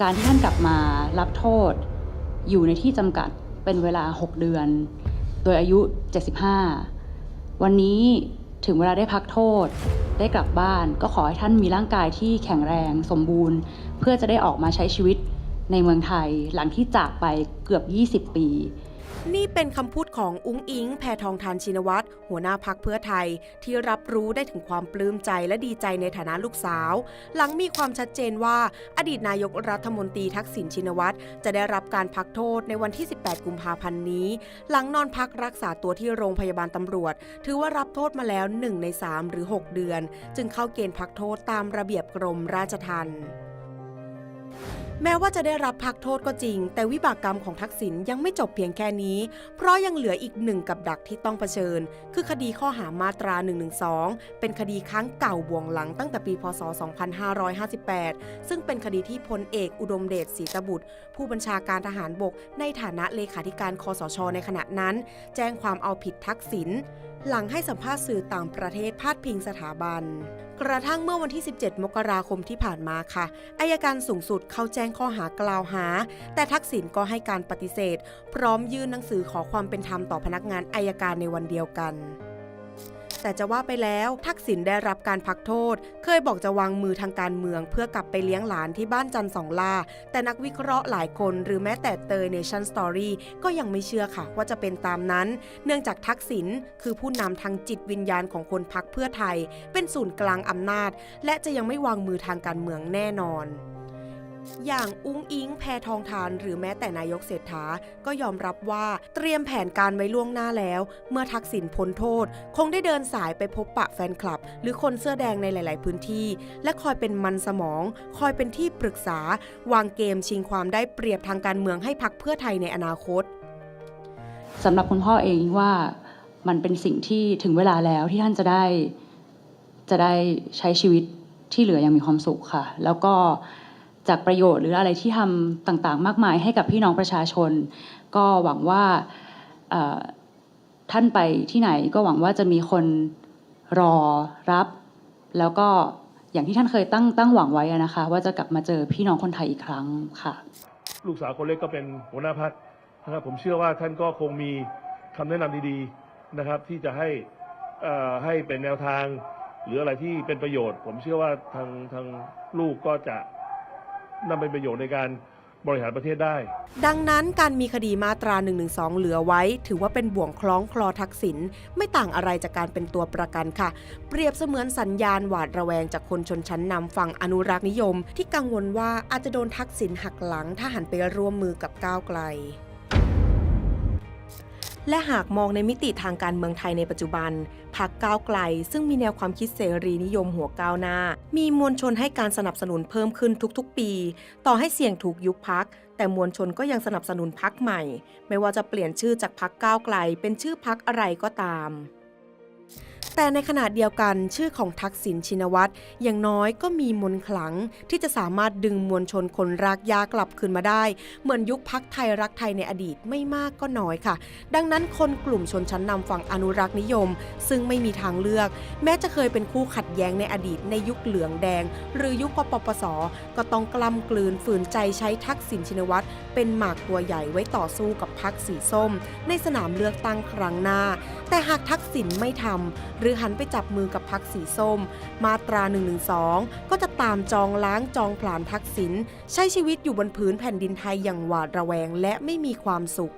การที่ท่านกลับมารับโทษ อยู่ในที่จำกัดเป็นเวลา 6 เดือน โดยอายุ 75 วันนี้ถึงเวลาได้พักโทษ ได้กลับบ้านก็ขอให้ท่านมีร่างกายที่แข็งแรงสมบูรณ์ เพื่อจะได้ออกมาใช้ชีวิตในเมืองไทยหลังที่จากไปเกือบ 20 ปี นี่เป็นคำพูดของอุ้งอิง แพทองทานชินวัตรหัวหน้าพักเพื่อไทย ที่รับรู้ได้ถึงความปลื้มใจและดีใจในฐานะลูกสาว หลังมีความชัดเจนว่า อดีตนายกรัฐมนตรีทักษิณชินวัตรจะได้รับการพักโทษในวันที่ 18 กุมภาพันธ์นี้ หลังนอนพักรักษาตัวที่โรงพยาบาลตำรวจ ถือว่ารับโทษมาแล้ว 1 ใน 3 หรือ 6 เดือน จึงเข้าเกณฑ์พักโทษตามระเบียบกรมราชทัณฑ์ แม้ว่าจะได้รับพักโทษก็จริง แต่วิบากกรรมของทักษิณยังไม่จบเพียงแค่นี้ เพราะยังเหลืออีกหนึ่งกับดักที่ต้องเผชิญ คือคดีข้อหามาตรา 112 เป็นคดีค้างเก่าบ่วงหลังตั้งแต่ปี พศ 2558 ซึ่งเป็นคดีที่พลเอกอุดมเดชศรีตบุตร ผู้บัญชาการทหารบกในฐานะเลขาธิการคอสช ในขณะนั้น แจ้งความเอาผิดทักษิณหลังให้สัมภาษณ์สื่อต่างประเทศพาดพิงสถาบัน กระทั่งเมื่อวันที่ 17 มกราคมที่ผ่านมาค่ะ อายการสูงสุดเข้าแจ้งข้อหากล่าวหา แต่ทักษิณก็ให้การปฏิเสธ พร้อมยื่นหนังสือขอความเป็นธรรมต่อพนักงานอายการในวันเดียวกันแต่จะว่าไปแล้วทักษิณได้รับการพักโทษ เคยบอกจะวางมือทางการเมือง เพื่อกลับไปเลี้ยงหลานที่บ้านจันสองลา แต่นักวิเคราะห์หลายคนหรือแม้แต่เตยเนชั่นสตอรี่ก็ยังไม่เชื่อค่ะว่าจะเป็นตามนั้น เนื่องจากทักษิณคือผู้นำทางจิตวิญญาณของคนพักเพื่อไทย เป็นศูนย์กลางอำนาจ และจะยังไม่วางมือทางการเมืองแน่นอน อย่างอุ้งอิงแพทองทานหรือแม้แต่นายกเศรษฐาก็ยอมรับว่าเตรียมแผนการไว้ล่วงหน้าแล้ว เมื่อทักษิณพ้นโทษ คงได้เดินสายไปพบปะแฟนคลับ หรือคนเสื้อแดงในหลาย ๆ พื้นที่ และคอยเป็นมันสมอง คอยเป็นที่ปรึกษา วางเกมชิงความได้เปรียบทางการเมืองให้พักเพื่อไทยในอนาคตสำหรับคุณพ่อเองว่ามันเป็นสิ่งที่ถึงเวลาแล้วที่ท่านจะได้จะได้ใช้ชีวิตที่เหลืออยังมีความสุขค่ะ แล้วก็ จากประโยชน์หรืออะไรที่ทำต่างๆ มากมายให้กับพี่น้องประชาชน ก็หวังว่าท่านไปที่ไหนก็หวังว่าจะมีคนรอรับ แล้วก็อย่างที่ท่านเคยตั้งตั้งหวังไว้นะคะ ว่าจะกลับมาเจอพี่น้องคนไทยอีกครั้งค่ะ ลูกสาวคนเล็กก็เป็นหัวหน้าพักนะครับผมเชื่อว่าท่านก็คงมีคำแนะนำดีๆนะครับ ที่จะให้ให้เป็นแนวทาง หรืออะไรที่เป็นประโยชน์ ผมเชื่อว่าทางทางลูกก็จะ นำไปประโยชน์ในการบริหารประเทศได้ ดังนั้นการมีคดีมาตรา 112 เหลือไว้ ถือว่าเป็นบ่วงคล้องคลอทักษิณไม่ต่างอะไรจากการเป็นตัวประกันค่ะ เปรียบเสมือนสัญญาณหวาดระแวงจากคนชนชั้นนำฝั่งอนุรักษ์นิยม ที่กังวลว่าอาจจะโดนทักษิณหักหลังถ้าหันไปร่วมมือกับก้าวไกล และหากมองในมิติทางการเมืองไทยในปัจจุบันพักก้าวไกล ซึ่งมีแนวความคิดเสรีนิยมหัวก้าวหน้า มีมวลชนให้การสนับสนุนเพิ่มขึ้นทุกๆ ปี ต่อให้เสี่ยงถูกยุบพัก แต่มวลชนก็ยังสนับสนุนพักใหม่ ไม่ว่าจะเปลี่ยนชื่อจากพักก้าวไกลเป็นชื่อพักอะไรก็ตาม แต่ในขณะเดียวกันชื่อของทักษิณชินวัตรอย่างน้อยก็มีมนขลังที่จะสามารถดึงมวลชนคนรากหญ้ากลับคืนมาได้ เหมือนยุคพักไทยรักไทยในอดีตไม่มากก็น้อยค่ะ ดังนั้นคนกลุ่มชนชั้นนำฝั่งอนุรักษ์นิยม ซึ่งไม่มีทางเลือก แม้จะเคยเป็นคู่ขัดแย้งในอดีตในยุคเหลืองแดง หรือยุคกปปส ก็ต้องกล้ำกลืนฝืนใจใช้ทักษิณชินวัตรเป็นหมากตัวใหญ่ไว้ต่อสู้กับพักสีส้ม ในสนามเลือกตั้งครั้งหน้า แต่หากทักษิณไม่ทำ หรือหันไปจับมือกับพักสีส้ม มาตรา 112 ก็จะตามจองล้างจองผลาญทักษิณใช้ชีวิตอยู่บนพื้นแผ่นดินไทยอย่างหวาดระแวงและไม่มีความสุข